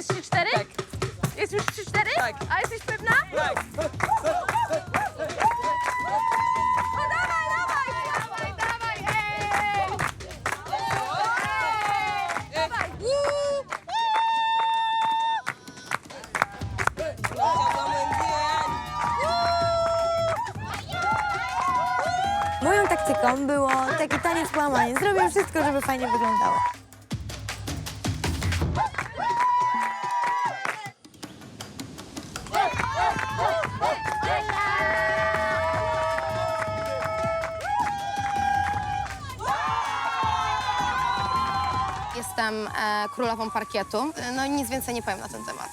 jest 3-4? Tak. Jest już 3-4? Tak. A jesteś pewna? Tak. No dawaj, dawaj, dawaj, dawaj, ej! Dawaj! Uuu! Moją taktyką było taki taniec połamanie. Zrobię wszystko, żeby fajnie wyglądało. Jestem e, królową parkietu. No i nic więcej nie powiem na ten temat.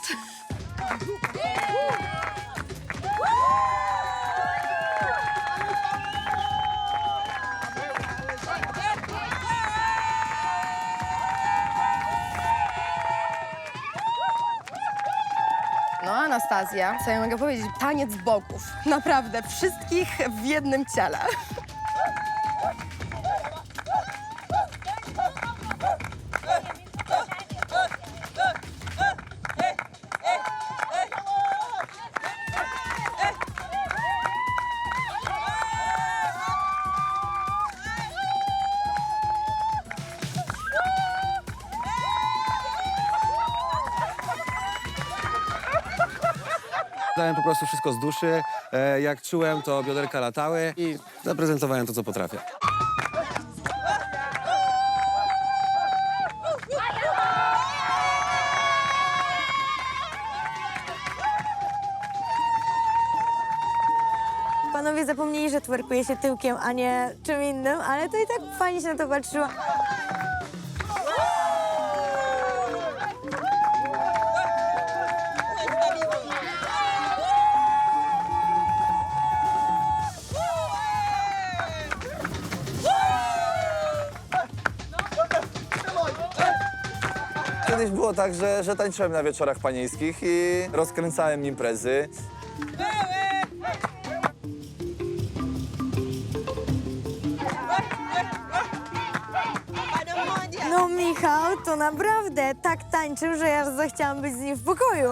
No, Anastazja, co ja mogę powiedzieć? Taniec bogów. Naprawdę, wszystkich w jednym ciele. Dałem po prostu wszystko z duszy. E, jak czułem, to bioderka latały i zaprezentowałem to, co potrafię. Panowie zapomnieli, że twerkuje się tyłkiem, a nie czym innym, ale to i tak fajnie się na to patrzyło. Kiedyś było tak, że, że tańczyłem na wieczorach panieńskich i rozkręcałem imprezy. No Michał, to naprawdę tak tańczył, że ja zachciałam być z nim w pokoju.